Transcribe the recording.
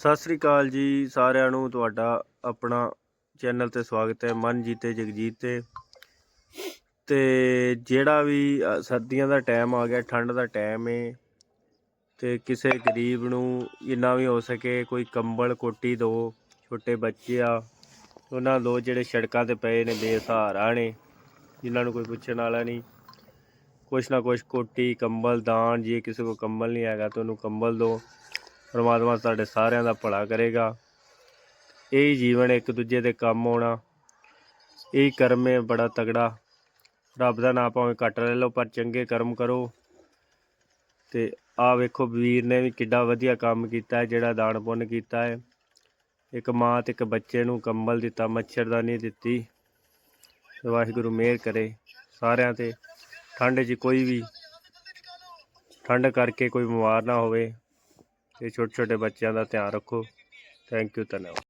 ਸਤਿ ਸ੍ਰੀ ਅਕਾਲ ਜੀ ਸਾਰਿਆਂ ਨੂੰ, ਤੁਹਾਡਾ ਆਪਣਾ ਚੈਨਲ ਤੇ ਸਵਾਗਤ ਹੈ, ਮਨਜੀਤ ਤੇ ਜਗਜੀਤ ਤੇ। ਤੇ ਜਿਹੜਾ ਵੀ ਸਰਦੀਆਂ ਦਾ ਟਾਈਮ ਆ ਗਿਆ, ਠੰਡ ਦਾ ਟਾਈਮ ਏ, ਤੇ ਕਿਸੇ ਗਰੀਬ ਨੂੰ ਜਿੰਨਾ ਵੀ ਹੋ ਸਕੇ, ਕੋਈ ਕੰਬਲ ਕੋਟੀ ਦਿਓ ਛੋਟੇ ਬੱਚੇ ਆ, ਉਹਨਾਂ ਨੂੰ ਜਿਹੜੇ ਸੜਕਾਂ ਤੇ ਪਏ ਨੇ, ਬੇਸਹਾਰਾ ਨੇ, ਜਿਨ੍ਹਾਂ ਨੂੰ ਕੋਈ ਪੁੱਛਣ ਵਾਲਾ ਨਹੀਂ। ਕੁਛ ਨਾ ਕੁਛ ਕੋਟੀ, ਕੰਬਲ, ਦਾਨ, ਜੇ ਕਿਸੇ ਕੋ ਕੰਬਲ ਨਹੀਂ ਹੈਗਾ ਤਾਂ ਉਹਨੂੰ ਕੰਬਲ ਦਿਓ ਪਰਮਾਤਮਾ ਸਾਡੇ ਸਾਰਿਆਂ ਦਾ ਭਲਾ ਕਰੇਗਾ। ਇਹ ਜੀਵਨ ਇੱਕ ਦੂਜੇ ਦੇ ਕੰਮ ਆਉਣਾ। ਇਹ ਕਰਮ ਹੈ, ਬੜਾ ਤਗੜਾ ਰੱਬ ਦਾ ਨਾਮ ਭਾਵੇਂ ਕੱਟ ਲੈ ਲਓ, ਪਰ ਚੰਗੇ ਕਰਮ ਕਰੋ। ਤੇ ਆ ਵੇਖੋ, ਵੀਰ ਨੇ ਵੀ ਕਿੱਡਾ ਵਧੀਆ ਕੰਮ ਕੀਤਾ ਜਿਹੜਾ ਦਾਨ ਪੁੰਨ ਕੀਤਾ ਹੈ। ਇੱਕ ਮਾਂ ਤੇ ਇੱਕ ਬੱਚੇ ਨੂੰ ਕੰਬਲ ਦਿੱਤਾ ਮੱਛਰਦਾਨੀ ਦਿੱਤੀ। ਵਾਹਿਗੁਰੂ ਮਿਹਰ ਕਰੇ ਸਾਰਿਆਂ ਤੇ। ਠੰਡ 'ਚ ਕੋਈ ਵੀ, ਠੰਡ ਕਰਕੇ ਕੋਈ ਬਿਮਾਰ ਨਾ ਹੋਵੇ। ਤੇ ਛੋਟੇ ਛੋਟੇ ਬੱਚਿਆਂ ਦਾ ਧਿਆਨ ਰੱਖੋ। ਥੈਂਕ ਯੂ ਧੰਨਵਾਦ।